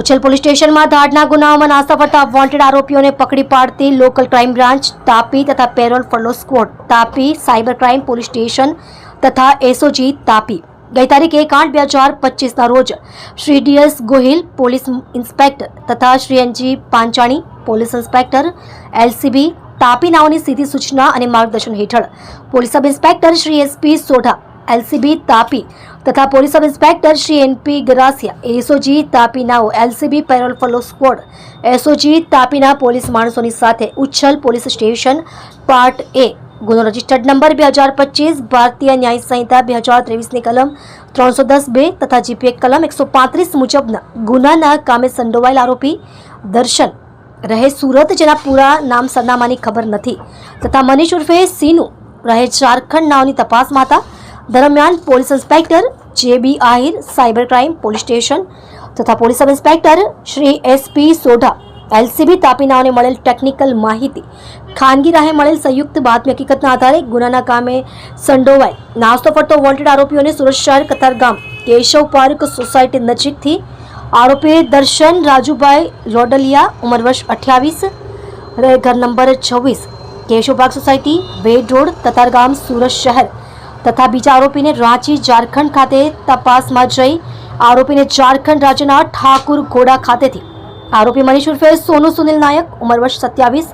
ઉછલ police સ્ટેશનમાં ધાડના ગુનાઓમાં નાસ્તા ફરતા વોન્ટેડ આરોપીઓને પકડી પાડતી લોકલ ક્રાઇમ બ્રાન્ચ, તાપી તથા parole follow squad, Tapi cyber crime police station તથા એસઓજી તાપી. ગઈ તારીખ એક આઠ બે હજાર પચીસના રોજ Shri DS Gohil police inspector તથા Shri NG Panchani police inspector, LCB, Tapi નાઓની સીધી સૂચના અને માર્ગદર્શન હેઠળ. Police sub inspector Shri SP Sodha LCB Tapi તથા police sub inspector Shri NP Garasiya. SOG તાપીનાઓ LCB parole follow squad. SOG તાપીના police માણસોની સાથે Uchchhal police station part A. ગુનો registered number બે હજાર પચીસ, ભારતીય ન્યાય સંહિતા બે હજાર ત્રેવીસની કલમ ત્રણસો દસ બે તથા જીપીએ કલમ એકસો પાંત્રીસ મુજબના ગુનાના કામે સંડોવાયેલ આરોપી દર્શન. રહે સુરત જેના પૂરા નામ સરનામાની ખબર નથી. તથા મનીષ ઉર્ફે સીનું. રહે ઝારખંડ નાવની તપાસમાં હતા દરમિયાન police inspector J B Ahir, cyber crime police station તથા police sub inspector Shri SP Sodha, LCB તાપીનાઓને મળેલ ટેકનિકલ માહિતી, ખાનગી રાહે મળેલ સંયુક્ત બાતમી હકીકતના આધારે ગુનાના કામે સંડોવાય. નાસ્તો ફરતો વોન્ટેડ આરોપીઓને સુરત શહેર કતારગામ કેશવ પાર્ક સોસાયટી નજીકથી આરોપી દર્શન રાજુભાઈ રોડલિયા, ઉંમર વર્ષ અઠ્યાવીસ ઘર નંબર છવ્વીસ, Keshav park society Ved road Katargam Surat શહેર. તથા બીજા આરોપીને રાંચી ઝારખંડ ખાતે તપાસમાં જઈ આરોપીને ઝારખંડ રાજ્યના ઠાકુર ઘોડા ખાતેથી આરોપી મનીષ ઉર્ફે સોનુ સુનિલ નાયક, ઉંમર વર્ષ સત્યાવીસ,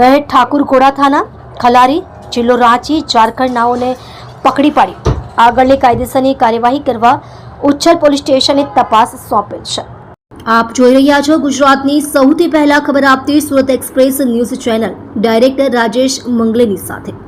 રહે ઠાકુર ઘોડા થાના, ખલારી, જિલ્લો રાંચી, ઝારખંડ નાઓને પકડી પાડી. આગળની કાયદેસરની કાર્યવાહી કરવા ઉચ્છલ પોલીસ સ્ટેશને તપાસ સોંપેલ છે. આપ જોઈ રહ્યા છો ગુજરાતની સૌથી પહેલા ખબર આપતી Surat express news channel. Director Rajesh મંગલેની સાથે.